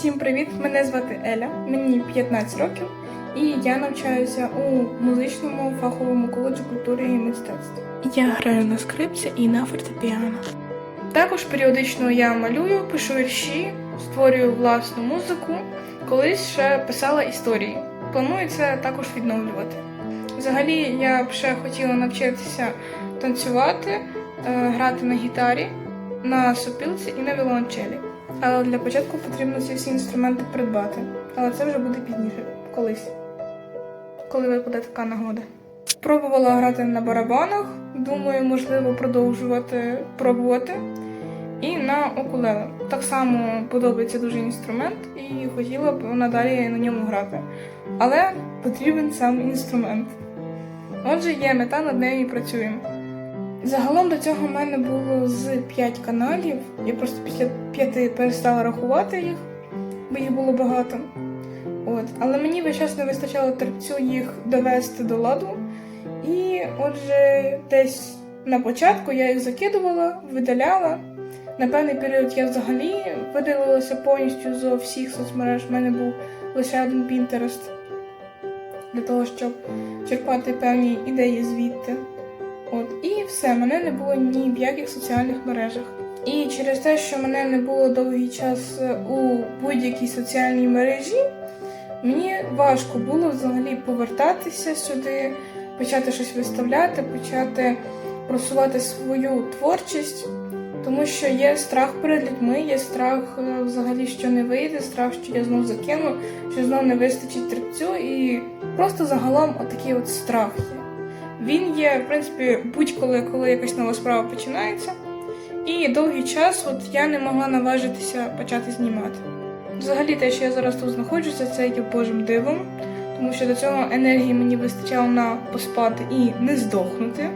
Всім привіт! Мене звати Еля, мені 15 років, і я навчаюся у музичному фаховому коледжі культури і мистецтв. Я граю на скрипці і на фортепіано. Також періодично я малюю, пишу вірші, створюю власну музику. Колись ще писала історії. Планую це також відновлювати. Взагалі, я б ще хотіла навчитися танцювати, е, грати на гітарі, на сопілці і на віолончелі. Але для початку потрібно ці всі інструменти придбати. Але це вже буде пізніше, колись, коли випаде така нагода. Пробувала грати на барабанах, думаю, можливо, продовжувати пробувати. І на окулеле. Так само подобається дуже інструмент і хотіла б надалі на ньому грати. Але потрібен сам інструмент. Отже, є мета, над нею і працюємо. Загалом до цього в мене було з 5 каналів. Я просто після 5 перестала рахувати їх, бо їх було багато. От. Але мені весь час не вистачало терпцю їх довести до ладу. І отже, десь на початку я їх закидувала, видаляла. На певний період я взагалі видалилася повністю з всіх соцмереж. У мене був лише один Pinterest для того, щоб черпати певні ідеї звідти. От, і все, мене не було ні в яких соціальних мережах. І через те, що мене не було довгий час е, у будь-якій соціальній мережі, мені важко було взагалі повертатися сюди, почати щось виставляти, почати просувати свою творчість, тому що є страх перед людьми, є страх е, взагалі, що не вийде, страх, що я знов закину, що знов не вистачить терпцю, і просто загалом отакий от страх є. Він є, в принципі, будь-коли, коли якась нова справа починається. І довгий час от я не могла наважитися почати знімати. Взагалі, те, що я зараз тут знаходжуся, це є Божим дивом, тому що до цього енергії мені вистачало на поспати і не здохнути.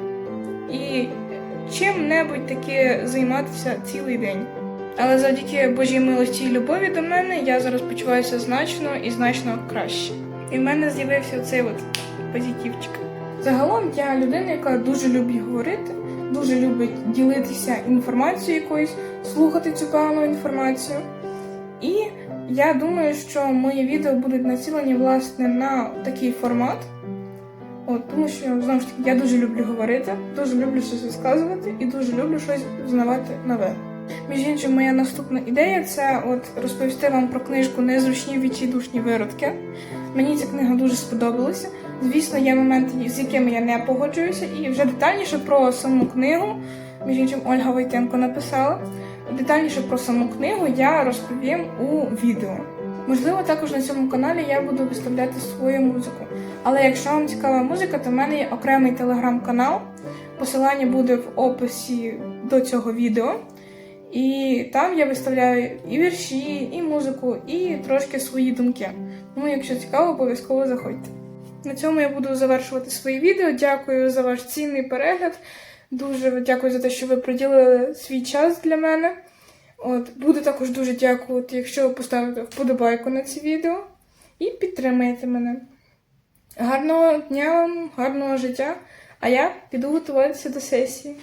І чим-небудь таки займатися цілий день. Але завдяки Божій милості і любові до мене я зараз почуваюся значно і значно краще. І в мене з'явився цей от позитивчик. Загалом я людина, яка дуже любить говорити, дуже любить ділитися інформацією якоюсь, слухати певну інформацію. І я думаю, що мої відео будуть націлені власне на такий формат. От, тому що знову ж таки я дуже люблю говорити, дуже люблю щось розказувати і дуже люблю щось знавати нове. Між іншим, моя наступна ідея це от розповісти вам про книжку Незручні відчайдушні виродки. Мені ця книга дуже сподобалася. Звісно, є моменти, з якими я не погоджуюся, і вже детальніше про саму книгу, між іншим, Ольга Войтенко написала. Детальніше про саму книгу я розповім у відео. Можливо, також на цьому каналі я буду виставляти свою музику. Але якщо вам цікава музика, то в мене є окремий телеграм-канал. Посилання буде в описі до цього відео. І там я виставляю і вірші, і музику, і трошки свої думки. Тому, якщо цікаво, обов'язково заходьте. На цьому я буду завершувати своє відео. Дякую за ваш цінний перегляд. Дуже дякую за те, що ви приділили свій час для мене. От, Буду також дуже дякувати, якщо ви поставите вподобайку на це відео і підтримаєте мене. Гарного дня вам, гарного життя! А я піду готуватися до сесії.